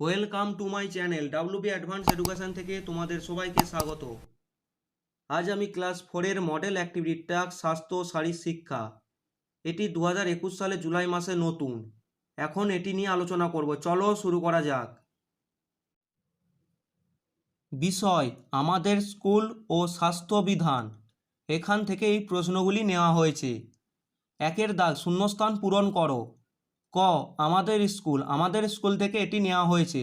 Welcome to my channel WB advance education থেকে তোমাদের সবাইকে স্বাগত। আজ আমি ক্লাস ফোরের মডেল অ্যাক্টিভিটি টাস্ক স্বাস্থ্য, শারীর শিক্ষা। এটি দু হাজার একুশ সালে জুলাই মাসে নতুন। এখন এটি নিয়ে আলোচনা করব। চলো শুরু করা যাক। বিষয়, আমাদের স্কুল ও স্বাস্থ্যবিধান এখান থেকে এই প্রশ্নগুলি নেওয়া হয়েছে। একের দাগ, শূন্যস্থান পূরণ করো। ক, আমাদের স্কুল আমাদের স্কুল থেকে এটি নেওয়া হয়েছে।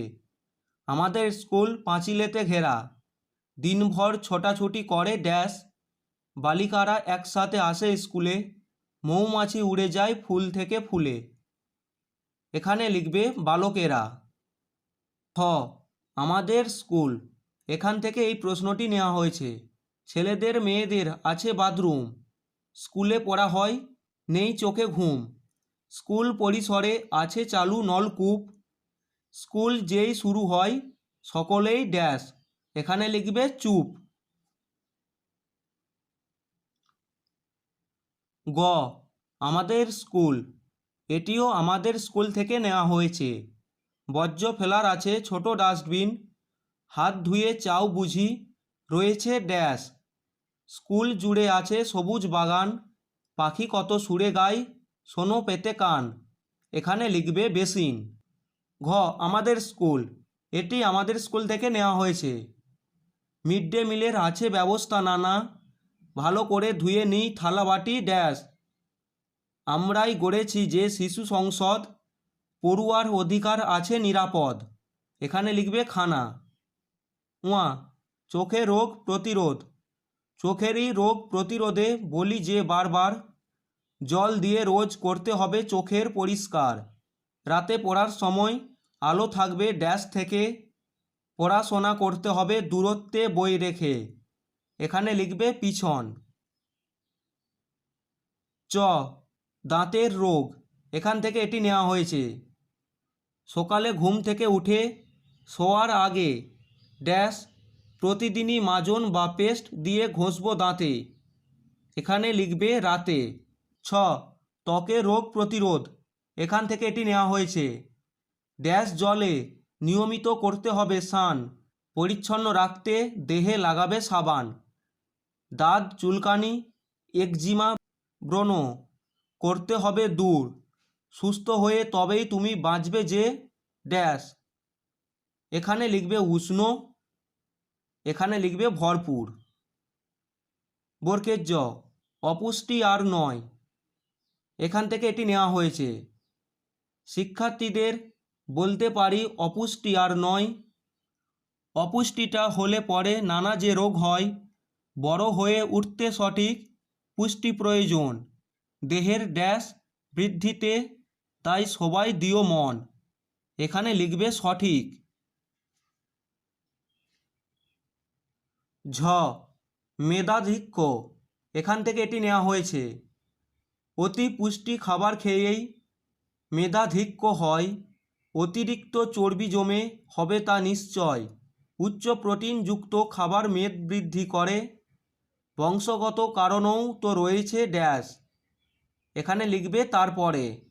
আমাদের স্কুল পাঁচিলেতে ঘেরা। দিনভর ছোটাছুটি করে ড্যাশ। বালিকারা একসাথে আসে স্কুলে। মৌমাছি উড়ে যায় ফুল থেকে ফুলে। এখানে লিখবে বালকেরা। ঠ আমাদের স্কুল। এখান থেকে এই প্রশ্নটি নেওয়া হয়েছে। ছেলেদের মেয়েদের আছে বাথরুম। স্কুলে পড়া হয়, নেই চোখে ঘুম। স্কুল পরিসরে আছে চালু নলকূপ। স্কুল যেই শুরু হয়, সকলেই ড্যাশ। এখানে লিখবে চুপ। গ, আমাদের স্কুল। এটিও আমাদের স্কুল থেকে নেওয়া হয়েছে। বর্জ্য ফেলার আছে ছোট ডাস্টবিন। হাত ধুয়ে চাও বুঝি, রয়েছে ড্যাশ। স্কুল জুড়ে আছে সবুজ বাগান। পাখি কত সুরে গায়, শোনো পেতে কান। এখানে লিখবে বেসিন। ঘ, আমাদের স্কুল। এটি আমাদের স্কুল থেকে নেওয়া হয়েছে। মিড ডে মিলের আছে ব্যবস্থা, নানা। ভালো করে ধুয়ে নিই থালা বাটি, ড্যাশ। আমরাই গড়েছি যে শিশু সংসদ, পড়ুয়ার অধিকার আছে নিরাপদ। এখানে লিখবে খানা। উয়া, চোখে রোগ প্রতিরোধ। চোখেরই রোগ প্রতিরোধে বলি যে বারবার, জল দিয়ে রোজ করতে হবে চোখের পরিষ্কার। রাতে পড়ার সময় আলো থাকবে ড্যাশ থেকে, পড়াশোনা করতে হবে দূরত্বে বই রেখে। এখানে লিখবে পিছন। চ, দাঁতের রোগ, এখান থেকে এটি নেওয়া হয়েছে। সকালে ঘুম থেকে উঠে, শোয়ার আগে, ড্যাশ প্রতিদিনই মাজন বা পেস্ট দিয়ে ঘষবো দাঁতে। এখানে লিখবে রাতে। ছ, ত্বকে রোগ প্রতিরোধ। এখান থেকে এটি নেওয়া হয়েছে। ড্যাশ জলে নিয়মিত করতে হবে স্নান। পরিচ্ছন্ন রাখতে দেহে লাগাবে সাবান। দাঁত, চুলকানি, একজিমা, ব্রণ করতে হবে দূর। সুস্থ হয়ে তবেই তুমি বাঁচবে যে ড্যাশ। এখানে লিখবে উষ্ণ এখানে লিখবে ভরপুর। বরকের জ, অপুষ্টি আর নয়। এখান থেকে এটি নেওয়া হয়েছে। শিক্ষার্থীদের বলতে পারি অপুষ্টি আর নয়। অপুষ্টিটা হলে পরে নানা যে রোগ হয়, বড় হয়ে উঠতে সঠিক পুষ্টি প্রয়োজন। দেহের ড্যাশ বৃদ্ধিতে তাই সবাই দিও মন। এখানে লিখবে সঠিক। ঝ, মেধাধিক্য। এখান থেকে এটি নেওয়া হয়েছে। অতি পুষ্টি খাবার খেয়েই মেধাধিক্য হয়, অতিরিক্ত চর্বি জমে হবে তা নিশ্চয়। উচ্চ প্রোটিনযুক্ত খাবার মেদ বৃদ্ধি করে। বংশগত কারণেও তো রয়েছে ড্যাশ। এখানে লিখবে তারপরে।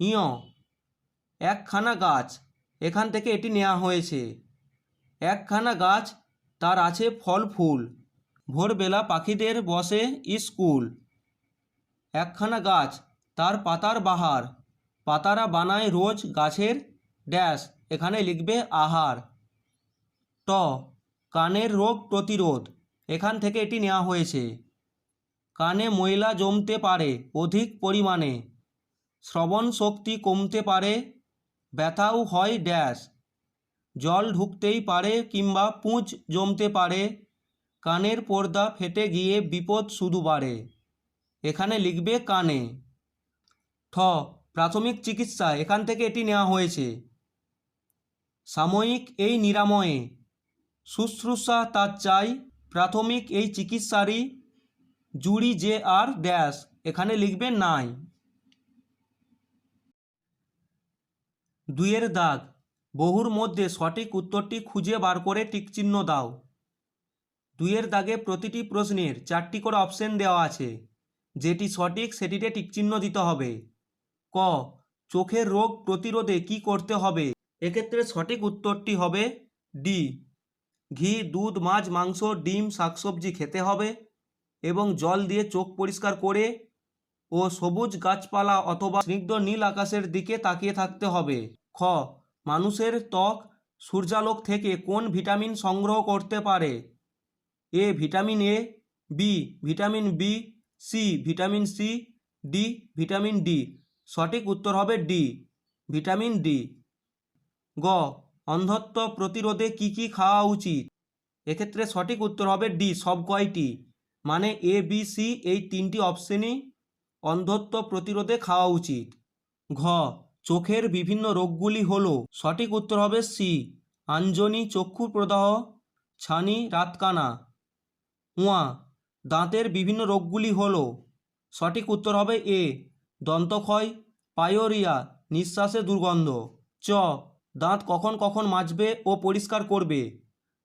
ইয়, একখানা গাছ। এখান থেকে এটি নেওয়া হয়েছে। একখানা গাছ তার আছে ফল ফুল। ভোরবেলা পাখিদের বসে স্কুল। একখানা গাছ, তার পাতার বাহার। পাতারা বানায় রোজ গাছের ড্যাশ, এখানে লিখবে আহার। ট, কানের রোগ প্রতিরোধ, এখান থেকে এটি নেওয়া হয়েছে। কানে ময়লা জমতে পারে, অধিক পরিমাণে। শ্রবণ শক্তি কমতে পারে, ব্যথাও হয় ড্যাশ। জল ঢুকতেই পারে কিংবা পুঁজ জমতে পারে। কানের পর্দা ফেটে গিয়ে বিপদ শুধু বাড়ে। এখানে লিখবে কানে। ঠ, প্রাথমিক চিকিৎসা, এখান থেকে এটি নেওয়া হয়েছে। সাময়িক এই নিরাময়ে। শুশ্রূষা তার চাই, প্রাথমিক এই চিকিৎসারই জুড়ি যে আর ড্যাশ এখানে লিখবে নাই। দুইয়ের দাগ। বহুর মধ্যে সঠিক উত্তরটি খুঁজে বার করে টিকচিহ্ন দাও। দুইয়ের দাগে প্রতিটি প্রশ্নের চারটি করে অপশন দেওয়া আছে। যেটি সঠিক সেটিতে টিকচিহ্ন দিতে হবে। ক, চোখের রোগ প্রতিরোধে কি করতে হবে? এক্ষেত্রে সঠিক উত্তরটি হবে ডি ঘি, দুধ, মাছ, মাংস, ডিম, শাকসবজি খেতে হবে এবং জল দিয়ে চোখ পরিষ্কার করে ও সবুজ গাছপালা অথবা স্নিগ্ধ নীল আকাশের দিকে তাকিয়ে থাকতে হবে। খ মানুষের ত্বক সূর্যালোক থেকে কোন ভিটামিন সংগ্রহ করতে পারে? A, vitamin A, B, vitamin B, C, vitamin C, D, vitamin D. সঠিক উত্তর হবে ডি, ভিটামিন ডি। গ, অন্ধত্ব প্রতিরোধে কি কি খাওয়া উচিত? এক্ষেত্রে সঠিক উত্তর হবে ডি, সব কয়টি? মানে এ, বি, সি, এই তিনটি অপশনই অন্ধত্ব প্রতিরোধে খাওয়া উচিত। ঘ চোখের বিভিন্ন রোগগুলি হল, সঠিক উত্তর হবে সি, আঞ্জনি চক্ষু প্রদাহ, ছানি রাতকানা। উয়া, দাঁতের বিভিন্ন রোগগুলি হল, সঠিক উত্তর হবে এ, দন্তক্ষয়, পায়োরিয়া, নিঃশ্বাসে দুর্গন্ধ। চ, দাঁত কখন কখন মাজবে ও পরিষ্কার করবে,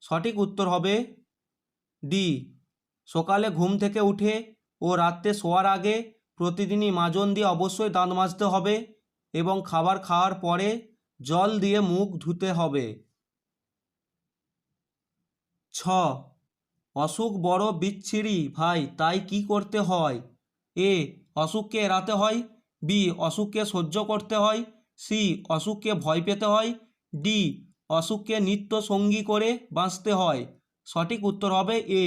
সঠিক উত্তর হবে ডি, সকালে ঘুম থেকে উঠে ও রাত্রে শোয়ার আগে প্রতিদিনই মাজন দিয়ে অবশ্যই দাঁত মাজতে হবে। এবং খাবার খাওয়ার পরে জল দিয়ে মুখ ধুতে হবে। ছ, অসুখ বড় বিচ্ছিরি, ভাই, তাই কি করতে হয়? এ, অসুখকে এড়াতে হয়। বি, অসুখকে সহ্য করতে হয়। সি, অসুখকে ভয় পেতে হয়। ডি, অসুখকে নিত্য সঙ্গী করে বাঁচতে হয়। সঠিক উত্তর হবে এ,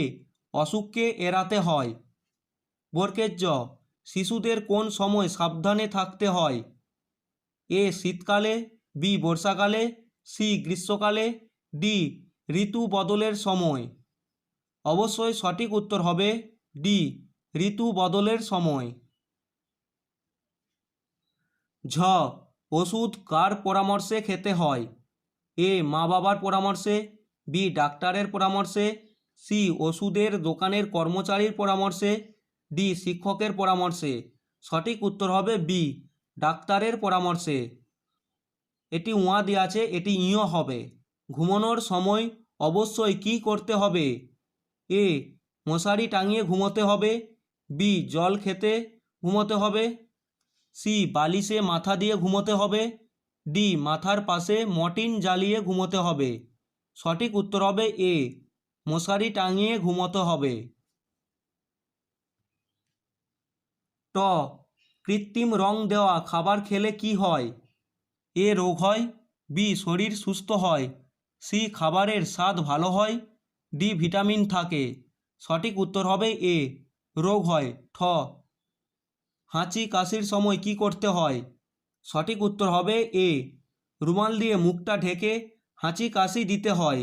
অসুখকে এড়াতে হয়। বরকের জ শিশুদের কোন সময় সাবধানে থাকতে হয়? এ শীতকালে, বি বর্ষাকালে, সি গ্রীষ্মকালে, ডি ঋতু বদলের সময়। অবশ্যই সঠিক উত্তর হবে ডি ঋতু বদলের সময়। ঝ ওষুধ কার পরামর্শে খেতে হয়? এ মা বাবার পরামর্শে, বি ডাক্তারের পরামর্শে, সি ওষুধের দোকানের কর্মচারীর পরামর্শে, ডি শিক্ষকের পরামর্শে। সঠিক উত্তর হবে বি ডাক্তারের পরামর্শে। এটি উঁয়া দেওয়া আছে এটি ইয় হবে। ঘুমানোর সময় অবশ্যই কি করতে হবে? এ, মশারি টাঙিয়ে ঘুমোতে হবে। বি, জল খেতে ঘুমোতে হবে। সি, বালিশে মাথা দিয়ে ঘুমোতে হবে। ডি, মাথার পাশে মটিন জ্বালিয়ে ঘুমোতে হবে। সঠিক উত্তর হবে এ, মশারি টাঙিয়ে ঘুমোতে হবে। ট কৃত্রিম রং দেওয়া খাবার খেলে কি হয়? এ রোগ হয়, বি শরীর সুস্থ হয়, সি খাবারের স্বাদ ভালো হয়, ডি ভিটামিন থাকে। সঠিক উত্তর হবে এ, রোগ হয়, ঠ। হাঁচি কাশির সময় কি করতে হয়? সঠিক উত্তর হবে এ, রুমাল দিয়ে মুখটা ঢেকে হাঁচি কাশি দিতে হয়।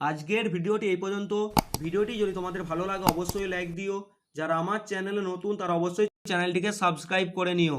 আজকের ভিডিওটি এই পর্যন্ত। ভিডিওটি যদি তোমাদের ভালো লাগে, অবশ্যই লাইক দিও। যারা আমার চ্যানেলে নতুন তারা অবশ্যই চ্যানেলটিকে সাবস্ক্রাইব করে নিও।